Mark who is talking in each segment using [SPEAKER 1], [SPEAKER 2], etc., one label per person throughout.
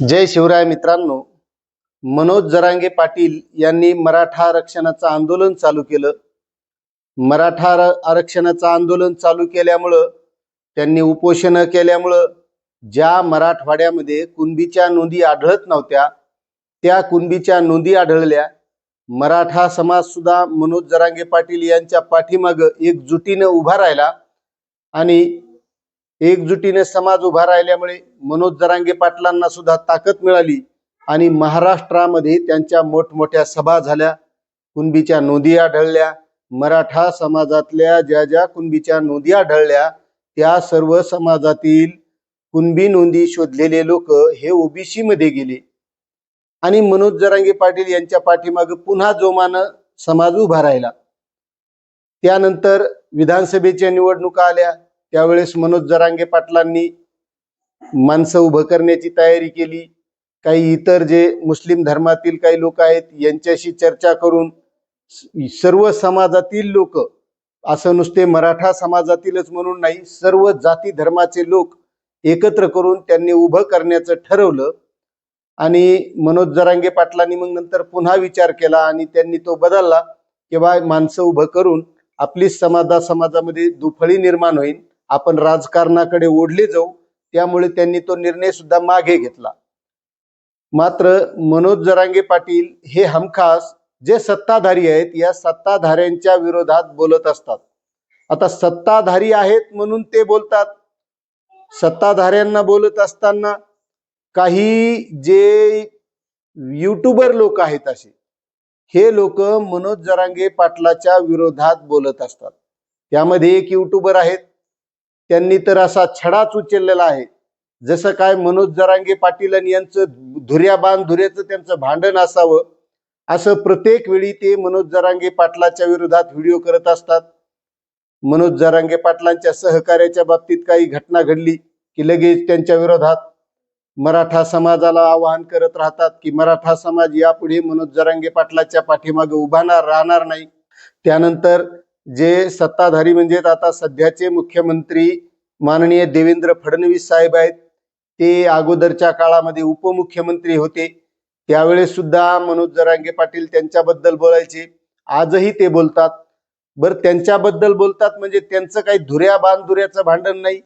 [SPEAKER 1] जय शिवराय मित्रांनो. मनोज जरांगे पाटील यांनी मराठा आरक्षणाचं आंदोलन चालू केलं. मराठा आरक्षणाचं आंदोलन चालू केल्यामुळं त्यांनी उपोषण केल्यामुळं ज्या मराठवाड्यामध्ये कुणबीच्या नोंदी आढळत नव्हत्या त्या कुणबीच्या नोंदी आढळल्या. मराठा समाज सुद्धा मनोज जरांगे पाटील यांच्या पाठीमागं एकजुटीनं उभा राहिला आणि एकजुटीने समाज उभा राहिल्यामुळे मनोज जरांगे पाटलांना सुद्धा ताकद मिळाली आणि महाराष्ट्रामध्ये त्यांच्या मोठमोठ्या सभा झाल्या. कुणबीच्या नोंदी आढळल्या. मराठा समाजातल्या ज्या ज्या कुणबीच्या नोंदी आढळल्या त्या सर्व समाजातील कुणबी नोंदी शोधलेले लोक हे ओबीसी मध्ये गेले. आणि मनोज जरांगे पाटील यांच्या पाठीमागे पुन्हा जोमानं समाज उभा राहिला. त्यानंतर विधानसभेच्या निवडणुका आल्या. त्यावेळेस मनोज जरांगे पाटलांनी माणसं उभं करण्याची तयारी केली. काही इतर जे मुस्लिम धर्मातील काही लोक आहेत यांच्याशी चर्चा करून सर्व समाजातील लोक असं नुसते मराठा समाजातीलच म्हणून नाही सर्व जाती धर्माचे लोक एकत्र करून त्यांनी उभं करण्याचं ठरवलं. आणि मनोज जरांगे पाटलांनी मग नंतर पुन्हा विचार केला आणि त्यांनी तो बदलला की बा माणसं उभं करून आपली समाजा समाजामध्ये दुफळी निर्माण होईल. आपण राजकारणाकडे ओढले जाऊ त्यामुळे त्यांनी तो निर्णय सुद्धा मागे घेतला. मात्र मनोज जरांगे पाटील हे हमखास जे सत्ताधारी आहेत या सत्ताधाऱ्यांच्या विरोधात बोलत असतात. आता सत्ताधारी आहेत म्हणून ते बोलतात. सत्ताधाऱ्यांना बोलत असताना काही जे युट्यूबर लोक आहेत असे हे लोक मनोज जरांगे पाटलाच्या विरोधात बोलत असतात. त्यामध्ये एक युट्यूबर आहेत त्यांनी तर असा छडाच उचललेला आहे. जसं काय मनोज जरांगे पाटील यांचं धुऱ्या बांध धुऱ्याचं त्यांचं भांडण असावं असं प्रत्येक वेळी ते मनोज जरांगे पाटलाच्या विरोधात व्हिडिओ करत असतात. मनोज जरांगे पाटलांच्या सहकार्याच्या बाबतीत काही घटना घडली की लगेच त्यांच्या विरोधात मराठा समाजाला आवाहन करत राहतात की मराठा समाज यापुढे मनोज जरांगे पाटलाच्या पाठीमागे उभारणार राहणार नाही. त्यानंतर जे सत्ताधारी म्हणजेच आता सध्याचे मुख्यमंत्री माननीय देवेंद्र फडणवीस साहेब आहेत ते अगोदरच्या काळामध्ये उपमुख्यमंत्री होते. त्यावेळेस सुद्धा मनोज जरांगे पाटील त्यांच्याबद्दल बोलायचे. आजही ते बोलतात. बरं त्यांच्याबद्दल बोलतात म्हणजे त्यांचं काही धुऱ्या बांधुऱ्याचं भांडण नाही.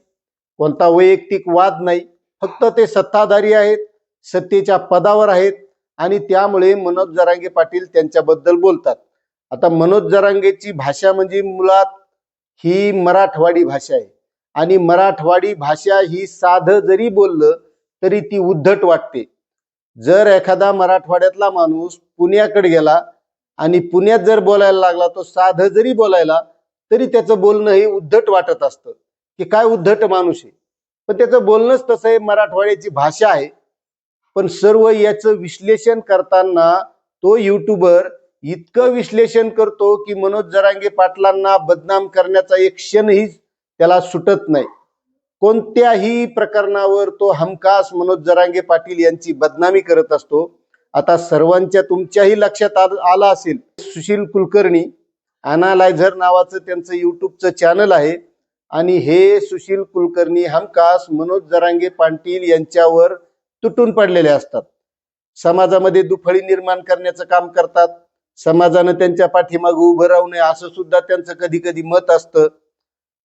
[SPEAKER 1] कोणता वैयक्तिक वाद नाही. फक्त ते सत्ताधारी आहेत सत्तेच्या पदावर आहेत आणि त्यामुळे मनोज जरांगे पाटील त्यांच्याबद्दल बोलतात. आता मनोज जरांगेची भाषा म्हणजे मुळात ही मराठवाडी भाषा आहे. आणि मराठवाडी भाषा ही साधं जरी बोललं तरी ती उद्धट वाटते. जर एखादा मराठवाड्यातला माणूस पुण्याकडे गेला आणि पुण्यात जर बोलायला लागला तो साधं जरी बोलायला तरी त्याचं बोलणं हे उद्धट वाटत असतं. की काय उद्धट माणूस आहे? पण त्याचं बोलणंच तसं आहे मराठवाड्याची भाषा आहे. पण सर्व याचं विश्लेषण करताना तो युट्यूबर इतकं विश्लेषण करतो की मनोज जरांगे पाटलांना बदनाम करण्याचा एक क्षणही त्याला सुटत नाही. कोणत्याही प्रकरणावर तो हमखास मनोज जरांगे पाटील यांची बदनामी करत असतो. आता सर्वांच्या तुमच्याही लक्षात आला आलं असेल. सुशील कुलकर्णी अनालायझर नावाचं त्यांचं युट्यूबचं चॅनल आहे. आणि हे सुशील कुलकर्णी हमखास मनोज जरांगे पाटील यांच्यावर तुटून पडलेले असतात. समाजामध्ये दुफळी निर्माण करण्याचं काम करतात. समाजानं त्यांच्या पाठीमागे उभं राहू नये असं सुद्धा त्यांचं कधी कधी मत असतं.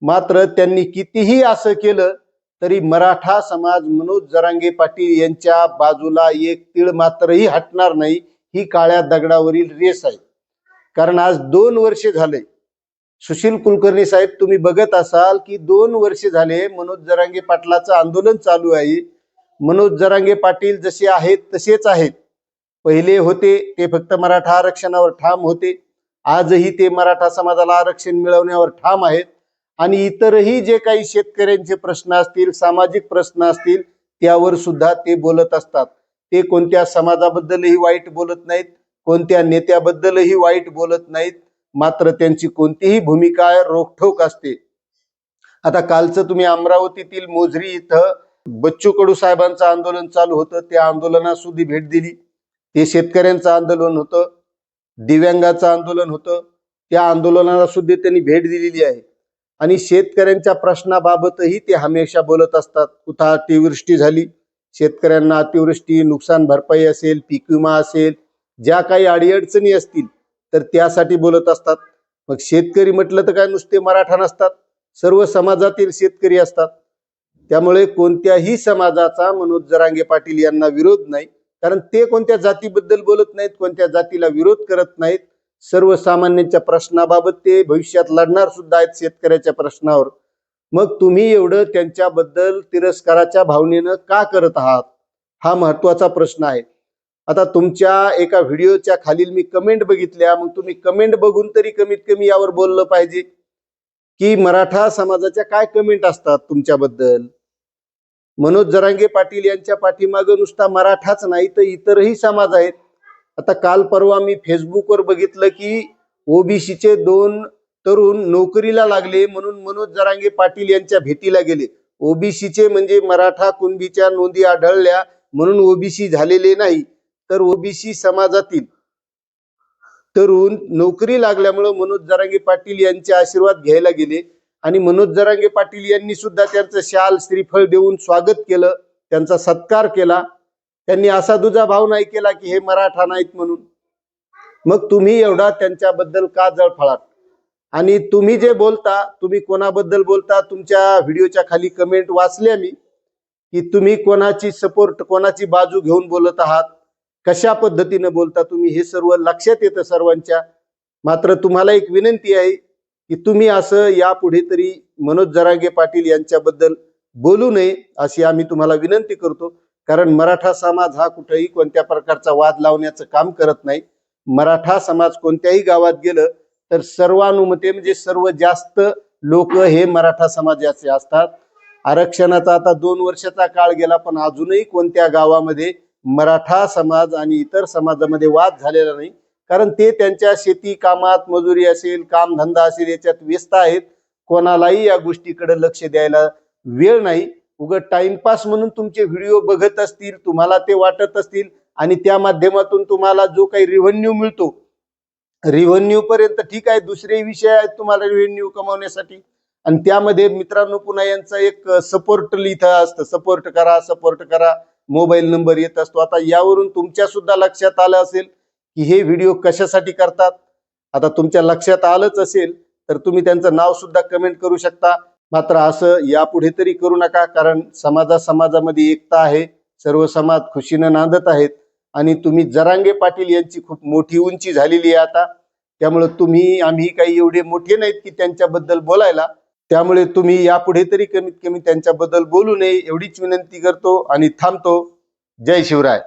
[SPEAKER 1] मात्र त्यांनी कितीही असं केलं तरी मराठा समाज मनोज जरांगे पाटील यांच्या बाजूला एक तीळ मात्रही हटणार नाही ही काळ्या दगडावरील रेस आहे. कारण आज दोन वर्षे झाले. सुशील कुलकर्णी साहेब तुम्ही बघत असाल की दोन वर्षे झाले मनोज जरांगे पाटलाचं आंदोलन चालू आहे. मनोज जरांगे पाटील जसे आहेत तसेच आहेत. पहिले होते ते फक्त मराठा आरक्षणावर ठाम होते. आजही ते मराठा समाजाला आरक्षण मिळवण्यावर ठाम आहेत. आणि इतरही जे काही शेतकऱ्यांचे प्रश्न असतील सामाजिक प्रश्न असतील त्यावर सुद्धा ते बोलत असतात. ते कोणत्या समाजाबद्दलही वाईट बोलत नाहीत कोणत्या नेत्याबद्दलही वाईट बोलत नाहीत. मात्र त्यांची कोणतीही भूमिका रोखठोक असते. आता कालचं तुम्ही अमरावतीतील मोझरी इथं बच्चू कडू साहेबांचं आंदोलन चालू होतं. त्या आंदोलनात सुद्धा भेट दिली. ते शेतकऱ्यांचं आंदोलन होतं दिव्यांगाचं आंदोलन होतं. त्या आंदोलनाला सुद्धा त्यांनी भेट दिलेली आहे. आणि शेतकऱ्यांच्या प्रश्नाबाबतही ते हमेशा बोलत असतात. कुठं अतिवृष्टी झाली. शेतकऱ्यांना अतिवृष्टी नुकसान भरपाई असेल पीक विमा असेल ज्या काही अडीअडचणी असतील तर त्यासाठी बोलत असतात. मग शेतकरी म्हटलं तर काय नुसते मराठा नसतात. सर्व समाजातील शेतकरी असतात. त्यामुळे कोणत्याही समाजाचा मनोज जरांगे पाटील यांना विरोध नाही. कारण ते कोणत्या जातीबद्दल बोलत नाहीत कोणत्या जातीला विरोध करत नाहीत सर्वसामान्यांच्या प्रश्नाबाबत ते भविष्यात लढणार सुद्धा आहेत शेतकऱ्याच्या प्रश्नावर. मग तुम्ही एवढं त्यांच्याबद्दल तिरस्काराच्या भावनेनं का करत आहात? हा महत्त्वाचा प्रश्न आहे. आता तुमच्या एका व्हिडिओच्या खालील मी कमेंट बघितल्या मग तुम्ही कमेंट बघून तरी कमीत कमी यावर बोललं पाहिजे. की मराठा समाजाच्या काय कमेंट असतात तुमच्याबद्दल? मनोज जरांगे पाटील यांच्या पाठीमागं नुसता मराठाच नाही तर इतरही समाज आहेत. आता काल परवा मी फेसबुकवर बघितलं की ओबीसीचे दोन तरुण नोकरीला लागले म्हणून मनोज जरांगे पाटील यांच्या भेटीला गेले. ओबीसीचे म्हणजे मराठा कुणबीच्या नोंदी आढळल्या म्हणून ओबीसी झालेले नाही तर ओबीसी समाजातील तरुण नोकरी लागल्यामुळं मनोज जरांगे पाटील यांचे आशीर्वाद घ्यायला गेले. आणि मनोज जरांगे पाटील यांनी सुद्धा त्यांचं शाल श्रीफळ देऊन स्वागत केलं त्यांचा सत्कार केला. त्यांनी असा दुजा भाव नाही केला की हे मराठा नाहीत म्हणून. मग तुम्ही एवढा त्यांच्याबद्दल का जळफळाट आणि तुम्ही जे बोलता तुम्ही कोणाबद्दल बोलता? तुमच्या व्हिडिओच्या खाली कमेंट वाचल्या मी की तुम्ही कोणाची सपोर्ट कोणाची बाजू घेऊन बोलत आहात? कशा पद्धतीने बोलता तुम्ही? हे सर्व लक्षात येतं सर्वांच्या. मात्र तुम्हाला एक विनंती आहे की तुम्ही असं यापुढे तरी मनोज जरांगे पाटील यांच्याबद्दल बोलू नये अशी आम्ही तुम्हाला विनंती करतो. कारण मराठा समाज हा कुठेही कोणत्या प्रकारचा वाद लावण्याचं काम करत नाही. मराठा समाज कोणत्याही गावात गेलं तर सर्वानुमते म्हणजे सर्व जास्त लोक हे मराठा समाजाचे असतात. आरक्षणाचा आता दोन वर्षाचा काळ गेला पण अजूनही कोणत्या गावामध्ये मराठा समाज आणि इतर समाजामध्ये वाद झालेला नाही. कारण ते त्यांच्या शेती कामात मजुरी असेल कामधंदा असेल याच्यात व्यस्त आहेत. कोणालाही या गोष्टीकडे लक्ष द्यायला वेळ नाही. उगं टाइमपास म्हणून तुमचे व्हिडिओ बघत असतील तुम्हाला ते वाटत असतील आणि त्या माध्यमातून तुम्हाला जो काही रिव्हन्यू मिळतो रिव्हन्यू पर्यंत ठीक आहे दुसरे विषय आहेत तुम्हाला रिव्हन्यू कमावण्यासाठी. आणि त्यामध्ये मित्रांनो पुन्हा यांचा एक सपोर्ट इथं असतं. सपोर्ट करा सपोर्ट करा. मोबाईल नंबर येत असतो. आता यावरून तुमच्या सुद्धा लक्षात आलं असेल की हे व्हिडिओ कशासाठी करतात? आता तुमच्या लक्षात आलंच असेल तर तुम्ही त्यांचं नाव सुद्धा कमेंट करू शकता. मात्र असं यापुढे तरी करू नका कारण समाजा समाजामध्ये एकता आहे सर्व समाज खुशीनं नांदत आहेत. आणि तुम्ही जरांगे पाटील यांची खूप मोठी उंची झालेली आहे आता. त्यामुळे तुम्ही आम्ही काही एवढे मोठे नाहीत की त्यांच्याबद्दल बोलायला. त्यामुळे तुम्ही यापुढे तरी कमीत कमी त्यांच्याबद्दल बोलू नये एवढीच विनंती करतो आणि थांबतो. जय शिवराय.